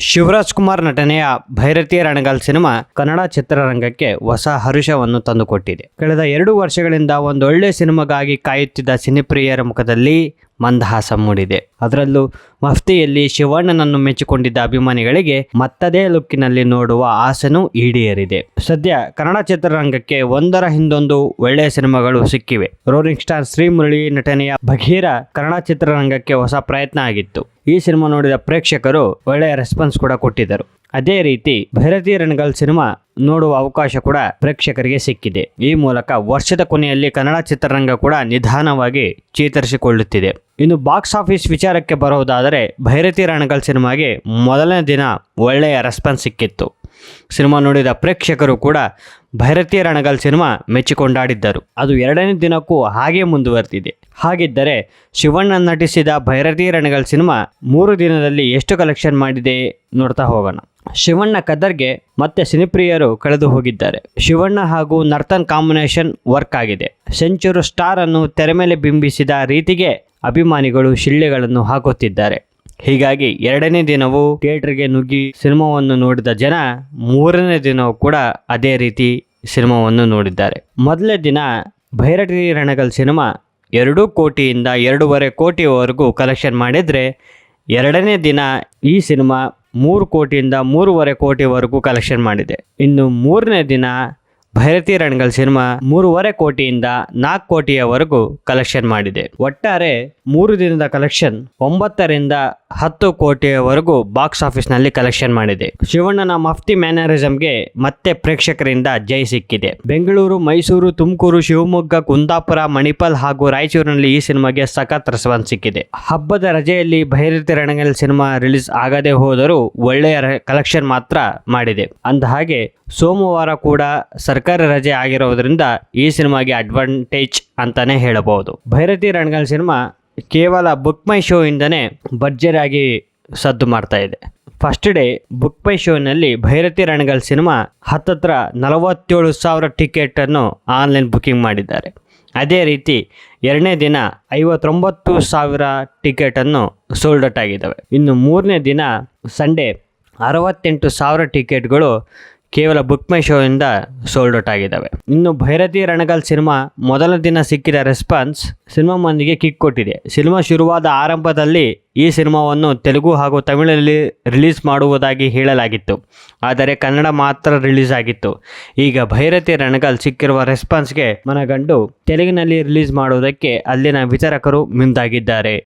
ಶಿವರಾಜ್ ಕುಮಾರ್ ನಟನೆಯ ಭೈರತಿ ರಣಗಲ್ ಸಿನಿಮಾ ಕನ್ನಡ ಚಿತ್ರರಂಗಕ್ಕೆ ಹೊಸ ಹರುಷವನ್ನು ತಂದುಕೊಟ್ಟಿದೆ. ಕಳೆದ ಎರಡು ವರ್ಷಗಳಿಂದ ಒಂದೊಳ್ಳೆ ಸಿನಿಮಾಗಾಗಿ ಕಾಯುತ್ತಿದ್ದ ಸಿನಿಪ್ರಿಯರ ಮುಖದಲ್ಲಿ ಮಂದಹಾಸ ಮೂಡಿದೆ. ಅದರಲ್ಲೂ ಮಫ್ತಿಯಲ್ಲಿ ಶಿವಣ್ಣನನ್ನು ಮೆಚ್ಚಿಕೊಂಡಿದ್ದ ಅಭಿಮಾನಿಗಳಿಗೆ ಮತ್ತದೇ ಲುಕ್ಕಿನಲ್ಲಿ ನೋಡುವ ಆಸೆನೂ ಈಡೇರಿದೆ. ಸದ್ಯ ಕನ್ನಡ ಚಿತ್ರರಂಗಕ್ಕೆ ಒಂದರ ಹಿಂದೊಂದು ಒಳ್ಳೆಯ ಸಿನಿಮಾಗಳು ಸಿಕ್ಕಿವೆ. ರೋರಿಂಗ್ ಸ್ಟಾರ್ ಶ್ರೀಮುರಳಿ ನಟನೆಯ ಬಘೀರ ಕನ್ನಡ ಚಿತ್ರರಂಗಕ್ಕೆ ಹೊಸ ಪ್ರಯತ್ನ ಆಗಿತ್ತು. ಈ ಸಿನಿಮಾ ನೋಡಿದ ಪ್ರೇಕ್ಷಕರು ಒಳ್ಳೆಯ ರೆಸ್ಪಾನ್ಸ್ ಕೂಡ ಕೊಟ್ಟಿದ್ದರು. ಅದೇ ರೀತಿ ಭೈರತಿ ರಣಗಲ್ ಸಿನಿಮಾ ನೋಡುವ ಅವಕಾಶ ಕೂಡ ಪ್ರೇಕ್ಷಕರಿಗೆ ಸಿಕ್ಕಿದೆ. ಈ ಮೂಲಕ ವರ್ಷದ ಕೊನೆಯಲ್ಲಿ ಕನ್ನಡ ಚಿತ್ರರಂಗ ಕೂಡ ನಿಧಾನವಾಗಿ ಚೇತರಿಸಿಕೊಳ್ಳುತ್ತಿದೆ. ಇನ್ನು ಬಾಕ್ಸ್ ಆಫೀಸ್ ವಿಚಾರಕ್ಕೆ ಬರೋದಾದರೆ ಭೈರತಿ ರಣಗಲ್ ಸಿನಿಮಾಗೆ ಮೊದಲನೇ ದಿನ ಒಳ್ಳೆಯ ರೆಸ್ಪಾನ್ಸ್ ಸಿಕ್ಕಿತ್ತು. ಸಿನಿಮಾ ನೋಡಿದ ಪ್ರೇಕ್ಷಕರು ಕೂಡ ಭೈರತಿ ರಣಗಲ್ ಸಿನಿಮಾ ಮೆಚ್ಚಿಕೊಂಡಾಡಿದ್ದರು. ಅದು ಎರಡನೇ ದಿನಕ್ಕೂ ಹಾಗೆ ಮುಂದುವರೆದಿದೆ. ಹಾಗಿದ್ದರೆ ಶಿವಣ್ಣ ನಟಿಸಿದ ಭೈರತಿ ರಣಗಲ್ ಸಿನಿಮಾ ಮೂರು ದಿನದಲ್ಲಿ ಎಷ್ಟು ಕಲೆಕ್ಷನ್ ಮಾಡಿದೆ ನೋಡ್ತಾ ಹೋಗೋಣ. ಶಿವಣ್ಣ ಕದರ್ಗೆ ಮತ್ತೆ ಸಿನಿಪ್ರಿಯರು ಕಳೆದು ಹೋಗಿದ್ದಾರೆ. ಶಿವಣ್ಣ ಹಾಗೂ ನರ್ತನ್ ಕಾಂಬಿನೇಷನ್ ವರ್ಕ್ ಆಗಿದೆ. ಸೆಂಚುರು ಸ್ಟಾರ್ ಅನ್ನು ತೆರೆ ಮೇಲೆ ಬಿಂಬಿಸಿದ ರೀತಿಗೆ ಅಭಿಮಾನಿಗಳು ಶಿಳ್ಳೆಗಳನ್ನು ಹಾಕುತ್ತಿದ್ದಾರೆ. ಹೀಗಾಗಿ ಎರಡನೇ ದಿನವೂ ಥಿಯೇಟರ್ಗೆ ನುಗ್ಗಿ ಸಿನಿಮಾವನ್ನು ನೋಡಿದ ಜನ ಮೂರನೇ ದಿನವೂ ಕೂಡ ಅದೇ ರೀತಿ ಸಿನಿಮಾವನ್ನು ನೋಡಿದ್ದಾರೆ. ಮೊದಲನೇ ದಿನ ಭೈರಟಿ ರಣಗಲ್ ಸಿನಿಮಾ ಎರಡು ಕೋಟಿಯಿಂದ ಎರಡೂವರೆ ಕೋಟಿವರೆಗೂ ಕಲೆಕ್ಷನ್ ಮಾಡಿದರೆ ಎರಡನೇ ದಿನ ಈ ಸಿನಿಮಾ ಮೂರು ಕೋಟಿಯಿಂದ ಮೂರುವರೆ ಕೋಟಿವರೆಗೂ ಕಲೆಕ್ಷನ್ ಮಾಡಿದೆ. ಇನ್ನು ಮೂರನೇ ದಿನ ಭೈರತಿ ರಣಗಲ್ ಸಿನಿಮಾ ಮೂರುವರೆ ಕೋಟಿಯಿಂದ ನಾಲ್ಕು ಕೋಟಿಯವರೆಗೂ ಕಲೆಕ್ಷನ್ ಮಾಡಿದೆ. ಒಟ್ಟಾರೆ ಮೂರು ದಿನದ ಕಲೆಕ್ಷನ್ ಒಂಬತ್ತರಿಂದ ಹತ್ತು ಕೋಟಿಯವರೆಗೂ ಬಾಕ್ಸ್ ಆಫೀಸ್ನಲ್ಲಿ ಕಲೆಕ್ಷನ್ ಮಾಡಿದೆ. ಶಿವಣ್ಣನ ಮಫ್ತಿ ಮ್ಯಾನರಿಸಂಗೆ ಮತ್ತೆ ಪ್ರೇಕ್ಷಕರಿಂದ ಜೈ ಸಿಕ್ಕಿದೆ. ಬೆಂಗಳೂರು, ಮೈಸೂರು, ತುಮಕೂರು, ಶಿವಮೊಗ್ಗ, ಕುಂದಾಪುರ, ಮಣಿಪಾಲ್ ಹಾಗೂ ರಾಯಚೂರಿನಲ್ಲಿ ಈ ಸಿನಿಮಾಗೆ ಸಖತ್ ರೆಸ್ಪಾನ್ಸ್ ಸಿಕ್ಕಿದೆ. ಹಬ್ಬದ ರಜೆಯಲ್ಲಿ ಭೈರತಿ ರಣಗಲ್ ಸಿನಿಮಾ ರಿಲೀಸ್ ಆಗದೆ ಹೋದರೂ ಒಳ್ಳೆಯ ಕಲೆಕ್ಷನ್ ಮಾತ್ರ ಮಾಡಿದೆ. ಅಂದ ಹಾಗೆ ಸೋಮವಾರ ಕೂಡ ಸರ್ಕಾರಿ ರಜೆ ಆಗಿರೋದ್ರಿಂದ ಈ ಸಿನಿಮಾಗೆ ಅಡ್ವಾಂಟೇಜ್ ಅಂತಾನೆ ಹೇಳಬಹುದು. ಭೈರತಿ ರಣಗಲ್ ಸಿನಿಮಾ ಕೇವಲ ಬುಕ್ ಮೈ ಶೋ ಇಂದನೇ ಆಗಿ ಸದ್ದು ಮಾಡ್ತಾ ಇದೆ. ಫಸ್ಟ್ ಡೇ ಬುಕ್ ಮೈ ಶೋನಲ್ಲಿ ಭೈರತಿ ರಣಗಲ್ ಸಿನಿಮಾ ಹತ್ತತ್ರ ನಲವತ್ತೇಳು ಸಾವಿರ ಟಿಕೆಟನ್ನು ಆನ್ಲೈನ್ ಬುಕ್ಕಿಂಗ್ ಮಾಡಿದ್ದಾರೆ. ಅದೇ ರೀತಿ ಎರಡನೇ ದಿನ ಐವತ್ತೊಂಬತ್ತು ಸಾವಿರ ಟಿಕೆಟನ್ನು ಸೋಲ್ಡ್ ಔಟ್ ಆಗಿದ್ದಾವೆ. ಇನ್ನು ಮೂರನೇ ದಿನ ಸಂಡೇ ಅರವತ್ತೆಂಟು ಸಾವಿರ ಟಿಕೆಟ್ಗಳು ಕೇವಲ ಬುಕ್ ಮೈ ಶೋ ಇಂದ ಸೋಲ್ಡ್ ಔಟ್ ಆಗಿದ್ದಾವೆ. ಇನ್ನು ಭೈರತಿ ರಣಗಲ್ ಸಿನಿಮಾ ಮೊದಲ ದಿನ ಸಿಕ್ಕಿದ ರೆಸ್ಪಾನ್ಸ್ ಸಿನಿಮಾ ಮಂದಿಗೆ ಕಿಕ್ ಕೊಟ್ಟಿದೆ. ಸಿನಿಮಾ ಶುರುವಾದ ಆರಂಭದಲ್ಲಿ ಈ ಸಿನಿಮಾವನ್ನು ತೆಲುಗು ಹಾಗೂ ತಮಿಳಲ್ಲಿ ರಿಲೀಸ್ ಮಾಡುವುದಾಗಿ ಹೇಳಲಾಗಿತ್ತು. ಆದರೆ ಕನ್ನಡ ಮಾತ್ರ ರಿಲೀಸ್ ಆಗಿತ್ತು. ಈಗ ಭೈರತಿ ರಣಗಲ್ ಸಿಕ್ಕಿರುವ ರೆಸ್ಪಾನ್ಸ್ಗೆ ಮನಗಂಡು ತೆಲುಗಿನಲ್ಲಿ ರಿಲೀಸ್ ಮಾಡುವುದಕ್ಕೆ ಅಲ್ಲಿನ ವಿತರಕರು ಮುಂದಾಗಿದ್ದಾರೆ.